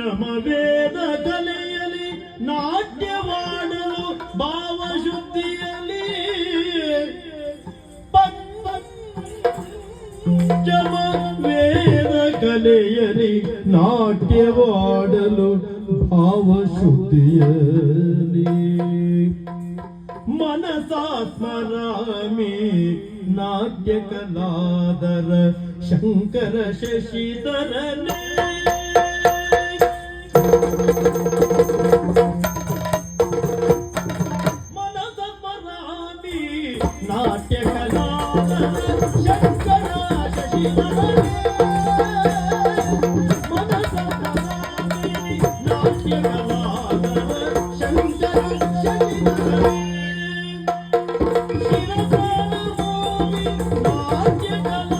ಶಮವೇದ ಕಲೆಯಲಿ ನಾಟ್ಯವಾಡಲು ಭಾವಶುದ್ಧಿಯಲಿ ವೇದ ಕಲೆಯಲಿ ನಾಟ್ಯವಾಡಲು ಭಾವಶುದ್ಧಿಯಲಿ ಮನಸಾಸ್ಮರಾಮಿ ನಾಟ್ಯ ಕಲಾದರ Shankara ಶಶಿಧರನೇ Thank you.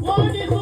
What is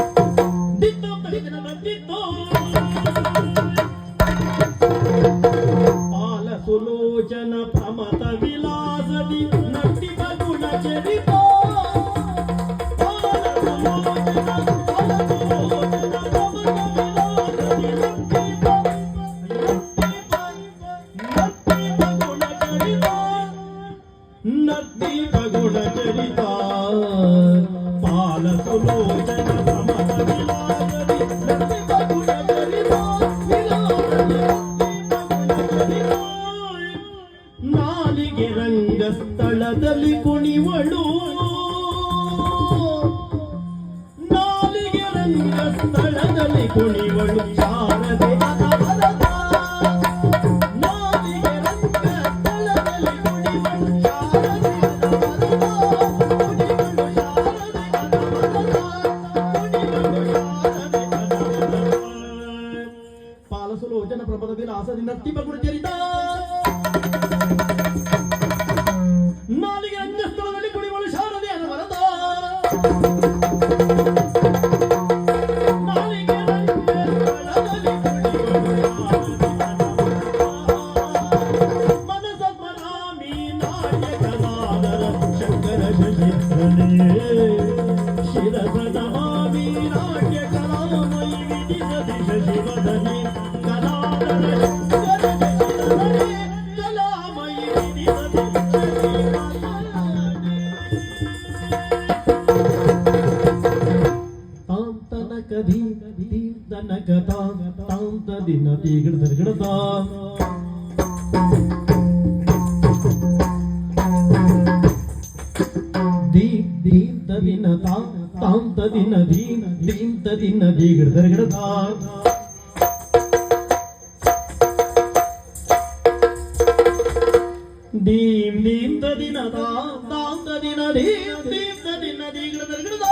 ಸ್ಥಳದಲ್ಲಿ ಕುಣಿವಳು. ನಾಲಿಗೆ ರಂಗ ಸ್ಥಳದಲ್ಲಿ ಕುಣಿವಳು. ಜಾರದೆ ಪಾಲಸಲು ಜನ ದಿನ ತಾಂ ದಿನ ತದಿನ ದೀನ್ ದಿನ ತದಿನ ದೀಗಿಡ್ದರೆ ಗಿಡದ ದೀಂ ದೀಂ ತದಿನ ತಾಂ ತಾಂ ತದಿನ ದೀಂ ದೀಂ ತದಿನ ದೀಗಿಡ್ದರೆ ಗಿಡದ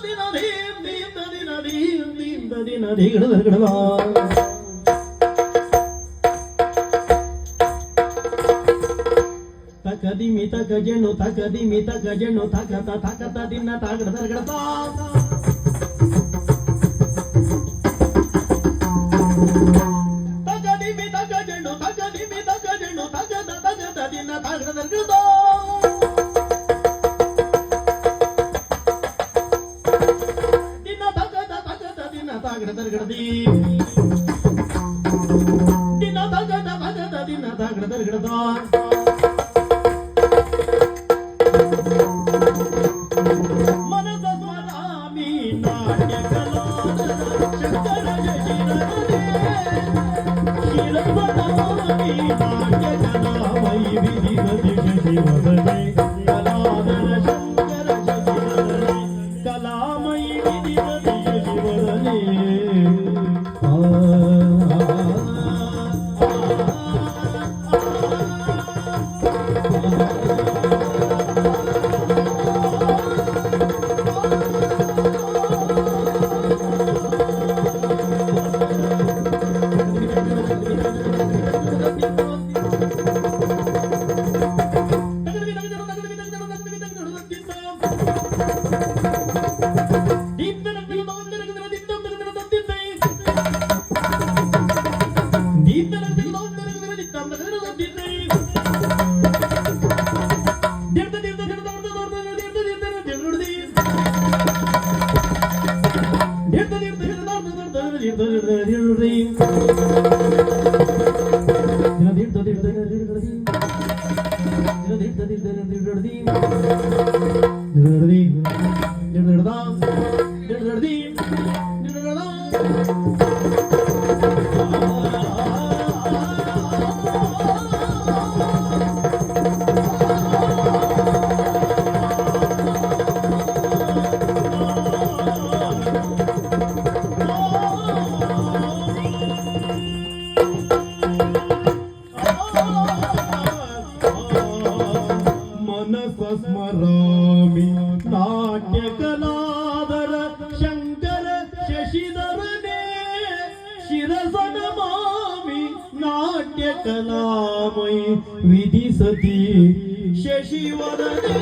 ದಿನ ದಿನ ದೀಂ ದೀಂ ತದಿನ ದೀಗಿಡ್ದರೆ ಗಿಡದ ಮಿತ ಗಜೆಣ್ಣು ತಕ ದಿ ಮಿತ ಗಜೆಣ್ಣು ತಕ ತಕ ತಿನ್ನ ತಗಡ ತಗಡ ದಿನ ತಗದ ಭಗದ ದಿನ ತಗಡ ತಗಡದ Thank you. कलामयी विधिसती शशिवदने